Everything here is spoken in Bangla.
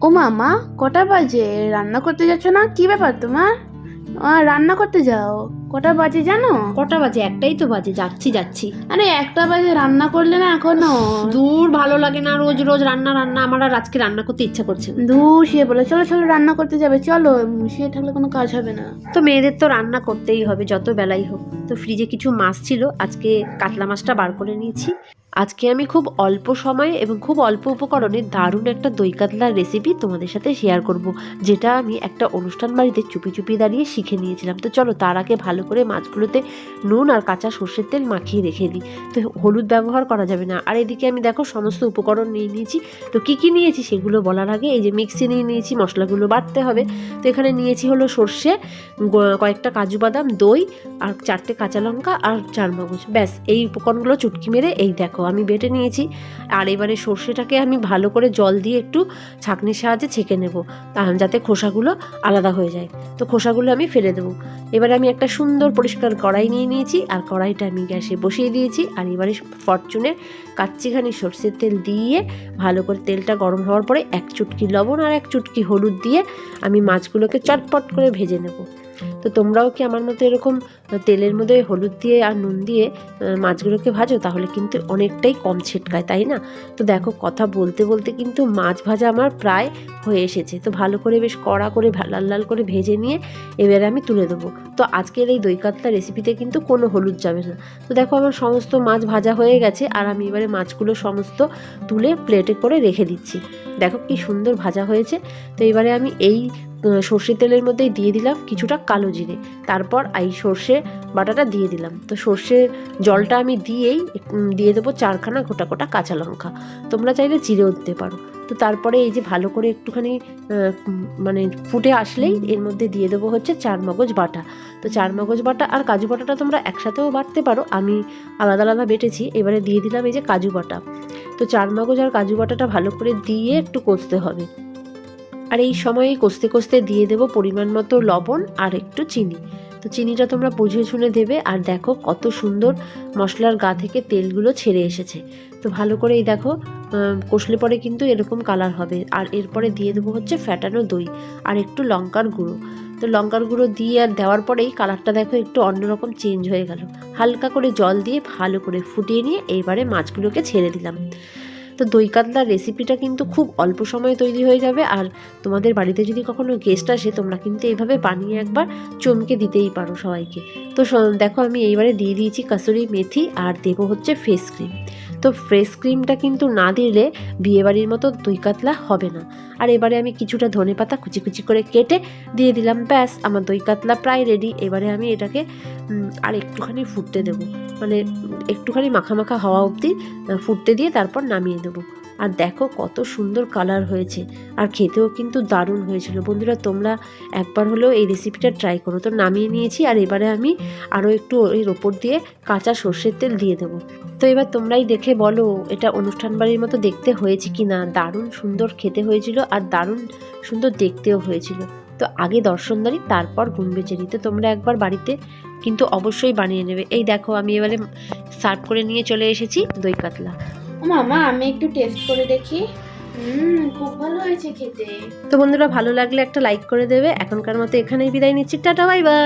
ও মামা কটা বাজে? রান্না করতে যাচ্ছ না? কি ব্যাপার তোমার? রান্না করতে যাও। কটা বাজে জানো? কটা বাজে? একটাই তো বাজে। যাচ্ছি যাচ্ছি। আরে একটা বাজে রান্না করলে না এখনও? দূর ভালো লাগে না রোজ রোজ রান্না রান্না। আমার আর আজকে রান্না করতে ইচ্ছা করছে না। দু শুয়ে বলে চলো চলো রান্না করতে যাবে। চলো শুয়ে থাকলে কোনো কাজ হবে না। তো মেয়েদের তো রান্না করতেই হবে যত বেলাই হোক। তো ফ্রিজে কিছু মাছ ছিল আজকে কাতলা মাছটা বার করে নিয়েছি। আজকে আমি খুব অল্প সময়ে এবং খুব অল্প উপকরণে দারুণ একটা দই কাতলার রেসিপি তোমাদের সাথে শেয়ার করব, যেটা আমি একটা অনুষ্ঠান বাড়িতে চুপি চুপি দাঁড়িয়ে শিখে নিয়েছিলাম। তো চলো, তার আগে ভালো করে মাছগুলোতে নুন আর কাঁচা সর্ষের তেল মাখিয়ে রেখে দিই। তো হলুদ ব্যবহার করা যাবে না। আর এদিকে আমি দেখো, সমস্ত উপকরণ নিয়ে নিয়েছি। তো কী কী নিয়েছি সেগুলো বলার আগে এই যে মিক্সি নিয়ে নিয়েছি, মশলাগুলো বাটতে হবে। তো এখানে নিয়েছি হলো সর্ষে কয়েকটা কাজু বাদাম, দই আর চারটে কাঁচা লঙ্কা আর চার মগজ ব্যাস, এই উপকরণগুলো চুটকি মেরে এই দেখো। আমি বেটে নিয়েছি। আর এবারে সর্ষেটাকে আমি ভালো করে জল দিয়ে একটু ছাঁকনির সাহায্যে ছেঁকে নেব তা- যাতে খোসাগুলো আলাদা হয়ে যায়। তো খোসাগুলো আমি ফেলে দেবো। এবারে আমি একটা সুন্দর পরিষ্কার কড়াই নিয়ে নিয়েছি, আর কড়াইটা আমি গ্যাসে বসিয়ে দিয়েছি। আর এবারে ফরচুনের কাচ্চিখানি সর্ষের তেল দিয়ে ভালো করে তেলটা গরম হওয়ার পরে এক চুটকি লবণ আর এক চুটকি হলুদ দিয়ে আমি মাছগুলোকে চটপট করে ভেজে নেব। তো তোমরাও কি আমার মতো এরকম তেলের মধ্যে হলুদ দিয়ে আর নুন দিয়ে মাছগুলোকে ভাজো? তাহলে কিন্তু অনেকটাই কম ছিটকায়, তাই না? তো দেখো, কথা বলতে বলতে কিন্তু মাছ ভাজা আমার প্রায় হয়ে এসেছে। তো ভালো করে বেশ কড়া করে লাল লাল করে ভেজে নিয়ে এবারে আমি তুলে দেবো। তো আজকের এই দই কাতলা রেসিপিতে কিন্তু কোনো হলুদ যাবে না। তো দেখো, আমার সমস্ত মাছ ভাজা হয়ে গেছে আর আমি এবারে মাছগুলো সমস্ত তুলে প্লেটে করে রেখে দিচ্ছি। দেখো কি সুন্দর ভাজা হয়েছে। তো এবারে আমি এই সর্ষের তেলের মধ্যেই দিয়ে দিলাম কিছুটা কালো জিরে। তারপর এই সর্ষে বাটাটা দিয়ে দিলাম। তো সর্ষের জলটা আমি দিয়েই দিয়ে দেবো চারখানা গোটা গোটা কাঁচা লঙ্কা। তোমরা চাইলে চিড়েও দিতে পারো। তো তারপরে এই যে ভালো করে একটুখানি মানে ফুটে আসলেই এর মধ্যে দিয়ে দেবো হচ্ছে চার মগজ বাটা। তো চার মগজ বাটা আর কাজু বাটাটা তোমরা একসাথেও বাটতে পারো। আমি আলাদা আলাদা বেটেছি, এবারে দিয়ে দিলাম এই যে কাজু বাটা। তো চার মগজ আর কাজু বাটাটা ভালো করে দিয়ে একটু কষতে হবে। আর এই সময়ে কষতে কষতে দিয়ে দেবো পরিমাণ মতো লবণ আর একটু চিনি। তো চিনিটা তোমরা বুঝিয়ে শুনে দেবে আর দেখো কত সুন্দর মশলার গা থেকে তেলগুলো ছেড়ে এসেছে। তো ভালো করে এই দেখো কষলে পরে কিন্তু এরকম কালার হবে। আর এরপরে দিয়ে দেবো হচ্ছে ফ্যাটানো দই আর একটু লঙ্কার গুঁড়ো। তো লঙ্কার গুঁড়ো দিয়ে আর দেওয়ার পরেই কালারটা দেখো একটু অন্যরকম চেঞ্জ হয়ে গেল। হালকা করে জল দিয়ে ভালো করে ফুটিয়ে নিয়ে এইবারে মাছগুলোকে ছেড়ে দিলাম। তো দই কাতলার রেসিপিটা কিন্তু খুব অল্প সময়ে তৈরি হয়ে যাবে। আর তোমাদের বাড়িতে যদি কখনো গেস্ট আসে, তোমরা কিন্তু এইভাবে বানিয়ে একবার চমকে দিতেই পারো সবাইকে। তো দেখো আমি এইবারে দিয়ে দিয়েছি কাসুরি মেথি আর দেবো হচ্ছে ফেস ক্রিম তো ফ্রেশ ক্রিমটা কিন্তু না দিলে বিয়েবাড়ির মতো দই কাতলা হবে না। আর এবারে আমি কিছুটা ধনে পাতা কুচি কুচি করে কেটে দিয়ে দিলাম। ব্যাস, আমার দই কাতলা প্রায় রেডি এবারে আমি এটাকে আর একটুখানি ফুটতে দেবো। মানে একটুখানি মাখা মাখা হওয়া অবধি ফুটতে দিয়ে তারপর নামিয়ে দেবো। আর দেখো কত সুন্দর কালার হয়েছে। আর খেতেও কিন্তু দারুণ হয়েছিল। বন্ধুরা, তোমরা একবার হলেও এই রেসিপিটা ট্রাই করো। তো নামিয়ে নিয়েছি, আর এবারে আমি আরও একটু এর ওপর দিয়ে কাঁচা সর্ষের তেল দিয়ে দেবো। তো এবার তোমরাই দেখে বলো, এটা অনুষ্ঠান বাড়ির মতো দেখতে হয়েছে কি না দারুণ সুন্দর খেতে হয়েছিল আর দারুণ সুন্দর দেখতেও হয়েছিল। তো আগে দর্শনদারি, তারপর গুণ বেচে নিতে তোমরা একবার বাড়িতে কিন্তু অবশ্যই বানিয়ে নেবে। এই দেখো আমি এবারে সার্ভ করে নিয়ে চলে এসেছি দই কাতলা। মামা আমি একটু টেস্ট করে দেখি। খুব ভালো হয়েছে খেতে। তো বন্ধুরা ভালো লাগলে একটা লাইক করে দেবে। এখনকার মতো এখানেই বিদায় নিচ্ছি। Tata bye bye